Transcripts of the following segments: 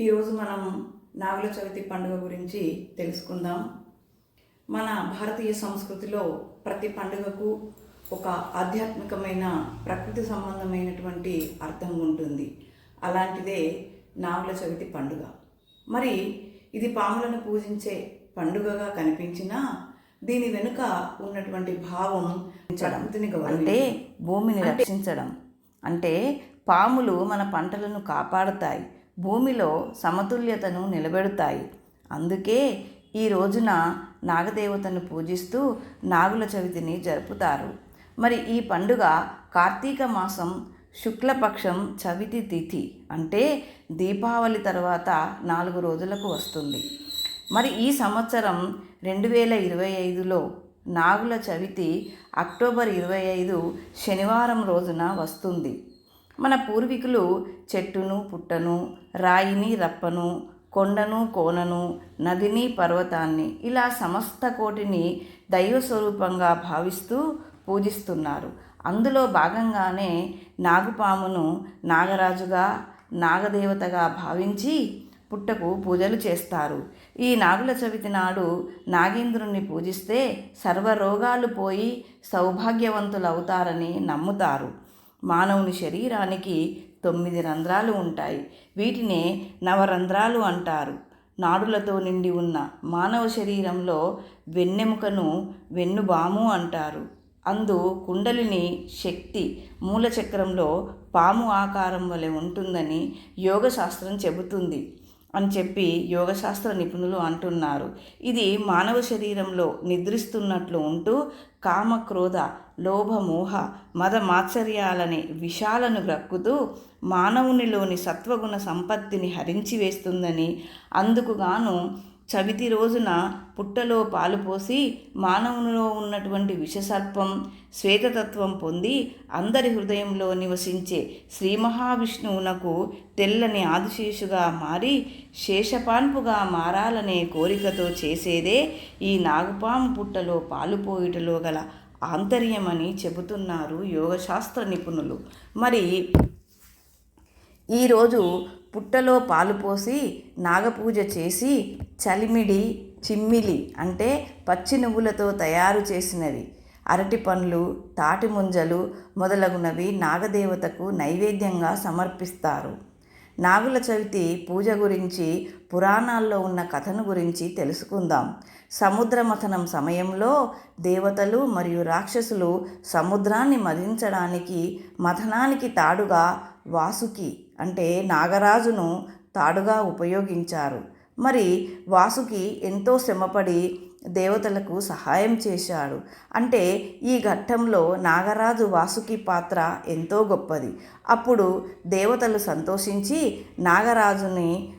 ఈరోజు మనం నాగుల చవితి పండుగ గురించి తెలుసుకుందాం. మన భారతీయ సంస్కృతిలో ప్రతి పండుగకు ఒక ఆధ్యాత్మికమైన ప్రకృతి సంబంధమైనటువంటి అర్థం ఉంటుంది. అలాంటిదే నాగుల చవితి పండుగ. మరి ఇది పాములను పూజించే పండుగగా కనిపించినా దీని వెనుక ఉన్నటువంటి భావం ప్రకృతిని అంటే భూమిని రక్షించడం. అంటే పాములు మన పంటలను కాపాడుతాయి. భూమిలో సమతుల్యతను నిలబెడతాయి. అందుకే ఈ రోజున నాగదేవతను పూజిస్తూ నాగుల చవితిని జరుపుతారు. మరి ఈ పండుగ కార్తీక మాసం శుక్లపక్షం చవితి తిథి అంటే దీపావళి తర్వాత నాలుగు రోజులకు వస్తుంది. మరి ఈ సంవత్సరం రెండు వేల ఇరవై ఐదులో నాగుల చవితి అక్టోబర్ ఇరవై ఐదు శనివారం రోజున వస్తుంది. మన పూర్వీకులు చెట్టును పుట్టను రాయిని రప్పను కొండను కోనను నదిని పర్వతాన్ని ఇలా సమస్త కోటిని దైవ స్వరూపంగా భావిస్తూ పూజిస్తున్నారు. అందులో భాగంగానే నాగుపామును నాగరాజుగా నాగదేవతగా భావించి పుట్టకు పూజలు చేస్తారు. ఈ నాగుల చవితి నాడు నాగేంద్రుణ్ణి పూజిస్తే సర్వరోగాలు పోయి సౌభాగ్యవంతులవుతారని నమ్ముతారు. మానవుని శరీరానికి తొమ్మిది రంధ్రాలు ఉంటాయి. వీటినే నవరంధ్రాలు అంటారు. నాడులతో నిండి ఉన్న మానవ శరీరంలో వెన్నెముకను వెన్నుబాము అంటారు. అందు కుండలిని శక్తి మూలచక్రంలో పాము ఆకారం వలె ఉంటుందని యోగశాస్త్రం చెబుతుంది. అని చెప్పి యోగశాస్త్ర నిపుణులు అంటున్నారు. ఇది మానవ శరీరంలో నిద్రిస్తున్నట్లు ఉంటూ కామ క్రోధ లోభ మోహ మద మాత్సర్యాలనే విషాలను గ్రక్కుతూ మానవునిలోని సత్వగుణ సంపత్తిని హరించి వేస్తుందని అందుకుగాను చవితి రోజున పుట్టలో పాలు పోసి మానవునిలో ఉన్నటువంటి విషసర్పం శ్వేతతత్వం పొంది అందరి హృదయంలో నివసించే శ్రీ మహావిష్ణువునకు తెల్లని ఆదిశేషుగా మారి శేషపాన్పుగా మారాలనే కోరికతో చేసేదే ఈ నాగుపాము పుట్టలో పాలు పోయుటలో గల ఆంతర్యమని చెబుతున్నారు యోగశాస్త్ర నిపుణులు. మరి ఈరోజు పుట్టలో పాలు పోసి నాగపూజ చేసి చలిమిడి చిమ్మిలి అంటే పచ్చి నువ్వులతో తయారు చేసినవి. అరటి పండ్లు తాటి ముంజలు మొదలగునవి నాగదేవతకు నైవేద్యంగా సమర్పిస్తారు. నాగుల చవితి పూజ గురించి పురాణాల్లో ఉన్న కథను గురించి తెలుసుకుందాం. సముద్ర మథనం సమయంలో దేవతలు మరియు రాక్షసులు సముద్రాన్ని మదించడానికి మథనానికి తాడుగా వాసుకి అంటే నాగరాజును తాడుగా ఉపయోగించారు. మరి వాసుకి ఎంతో శ్రమపడి దేవతలకు సహాయం చేశాడు. అంటే ఈ ఘట్టంలో నాగరాజు వాసుకి పాత్ర ఎంతో గొప్పది. అప్పుడు దేవతలు సంతోషించి నాగరాజుని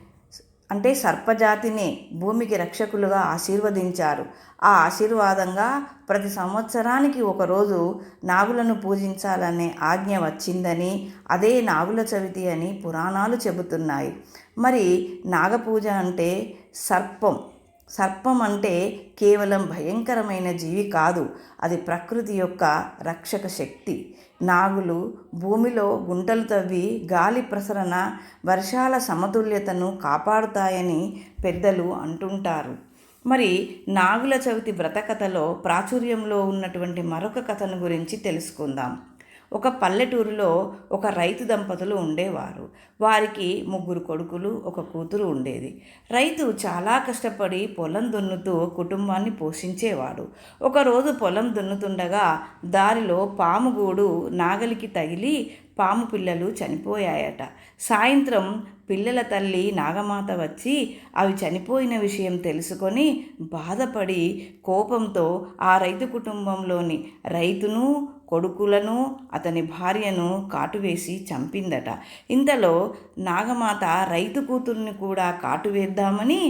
అంటే సర్పజాతిని భూమికి రక్షకులుగా ఆశీర్వదించారు. ఆ ఆశీర్వాదంగా ప్రతి సంవత్సరానికి ఒకరోజు నాగులను పూజించాలనే ఆజ్ఞ వచ్చిందని అదే నాగుల చవితి అని పురాణాలు చెబుతున్నాయి. మరి నాగపూజ అంటే సర్పం. సర్పం అంటే కేవలం భయంకరమైన జీవి కాదు అది ప్రకృతి యొక్క రక్షక శక్తి. నాగులు భూమిలో గుంటలు తవ్వి గాలి ప్రసరణ వర్షాల సమతుల్యతను కాపాడుతాయని పెద్దలు అంటుంటారు. మరి నాగుల చవితి వ్రతకథలో ప్రాచుర్యంలో ఉన్నటువంటి మరొక కథను గురించి తెలుసుకుందాం. ఒక పల్లెటూరులో ఒక రైతు దంపతులు ఉండేవారు. వారికి ముగ్గురు కొడుకులు ఒక కూతురు ఉండేది. రైతు చాలా కష్టపడి పొలం దున్నుతూ కుటుంబాన్ని పోషించేవాడు. ఒకరోజు పొలం దున్నుతుండగా దారిలో పాముగూడు నాగలికి తగిలి పాము పిల్లలు చనిపోయాయట. సాయంత్రం పిల్లల తల్లి నాగమాత వచ్చి అవి చనిపోయిన విషయం తెలుసుకొని బాధపడి కోపంతో ఆ రైతు కుటుంబంలోని రైతును కొడుకులను అతని భార్యను కాటువేసి చంపిందట. ఇంతలో నాగమాత రైతు కూతుర్ని కూడా కాటువేద్దామని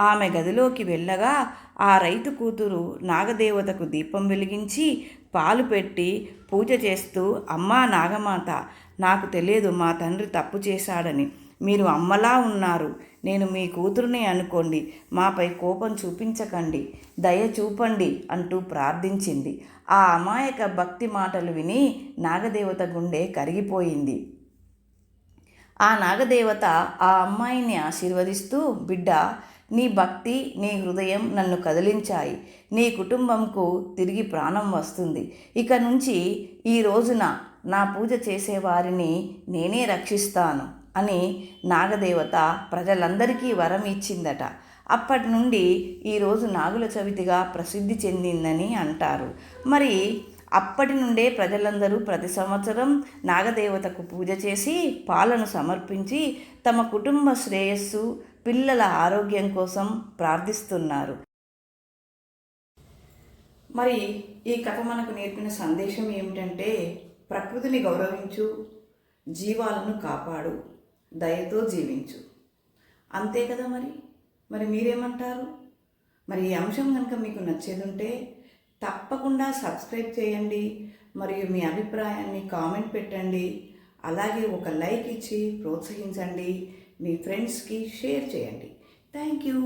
ఆమె గదిలోకి వెళ్ళగా ఆ రైతు కూతురు నాగదేవతకు దీపం వెలిగించి పాలు పెట్టి పూజ చేస్తూ అమ్మా నాగమాత నాకు తెలియదు మా తండ్రి తప్పు చేశాడని. మీరు అమ్మలా ఉన్నారు. నేను మీ కూతురునే అనుకోండి. మాపై కోపం చూపించకండి. దయ చూపండి అంటూ ప్రార్థించింది. ఆ అమాయక భక్తి మాటలు విని నాగదేవత గుండె కరిగిపోయింది. ఆ నాగదేవత ఆ అమ్మాయిని ఆశీర్వదిస్తూ బిడ్డ నీ భక్తి నీ హృదయం నన్ను కదిలించాయి. నీ కుటుంబంకు తిరిగి ప్రాణం వస్తుంది. ఇక నుంచి ఈ రోజున నా పూజ చేసేవారిని నేనే రక్షిస్తాను అని నాగదేవత ప్రజలందరికీ వరం ఇచ్చిందట. అప్పటి నుండి ఈరోజు నాగుల చవితిగా ప్రసిద్ధి చెందిందని అంటారు. మరి అప్పటి నుండే ప్రజలందరూ ప్రతి సంవత్సరం నాగదేవతకు పూజ చేసి పాలను సమర్పించి తమ కుటుంబ శ్రేయస్సు పిల్లల ఆరోగ్యం కోసం ప్రార్థిస్తున్నారు. మరి ఈ కథ మనకు నేర్పిన సందేశం ఏమిటంటే ప్రకృతిని గౌరవించు జీవాలను కాపాడు దయతో జీవించు. అంతే కదా మరి? మరి మీరేమంటారు? మరి ఈ అంశం కనుక మీకు నచ్చేది ఉంటే తప్పకుండా సబ్స్క్రైబ్ చేయండి మరియు మీ అభిప్రాయాన్ని కామెంట్ పెట్టండి అలాగే ఒక లైక్ ఇచ్చి ప్రోత్సహించండి. మీ ఫ్రెండ్స్కి షేర్ చేయండి. Thank you